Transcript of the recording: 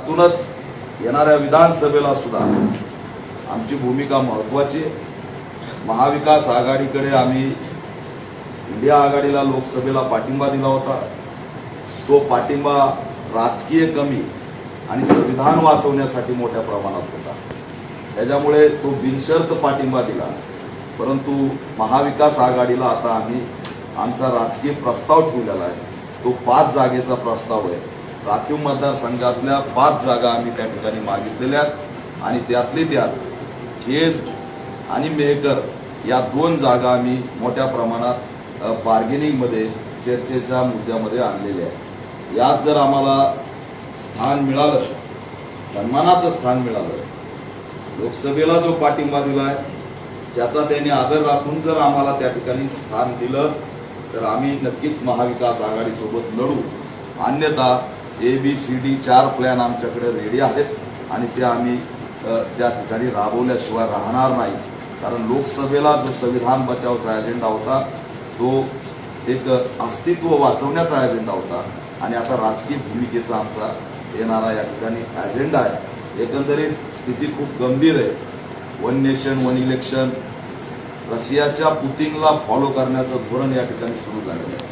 त्यातूनच येणाऱ्या विधानसभेला सुद्धा आमची भूमिका महत्वाची महाविकास आघाडीकडे आम्ही इंडिया आघाडीला लोकसभेला पाठिंबा दिला होता. तो पाठिंबा राजकीय कमी आणि संविधान वाचवण्यासाठी मोठ्या प्रमाणात होता. त्याच्यामुळे तो बिनशर्त पाठिंबा दिला. परंतु महाविकास आघाडीला आता आम्ही आमचा राजकीय प्रस्ताव ठेवलेला आहे. तो पाच जागेचा प्रस्ताव आहे. राखीव मतदारसंघातल्या पाच जागा आम्ही त्या ठिकाणी मागितलेल्या आहेत. आणि त्यातली त्यात केज आणि मेहकर या दोन जागा आम्ही मोठ्या प्रमाणात बार्गेनिंगमध्ये चर्चेच्या मुद्द्यामध्ये आणलेल्या आहेत. यात जर आम्हाला स्थान मिळालं सन्मानाचं स्थान मिळालं लोकसभेला जो पाठिंबा दिला आहे त्याचा त्यांनी आदर राखून जर आम्हाला त्या ठिकाणी स्थान दिलं तर आम्ही नक्कीच महाविकास आघाडीसोबत लढू. अन्यथा ए बी सी डी चार प्लॅन आमच्याकडे रेडी आहेत. आणि ते आम्ही त्या ठिकाणी राबवल्याशिवाय राहणार नाही. कारण लोकसभेला जो संविधान बचावचा अजेंडा होता तो एक अस्तित्व वाचवण्याचा अजेंडा होता. आणि आता राजकीय भूमिकेचा आमचा येणारा या ठिकाणी अजेंडा आहे. एकंदरीत स्थिती खूप गंभीर आहे. वन नेशन वन इलेक्शन रशियाच्या पुतिनला फॉलो करण्याचं धोरण या ठिकाणी सुरू झालेलं आहे.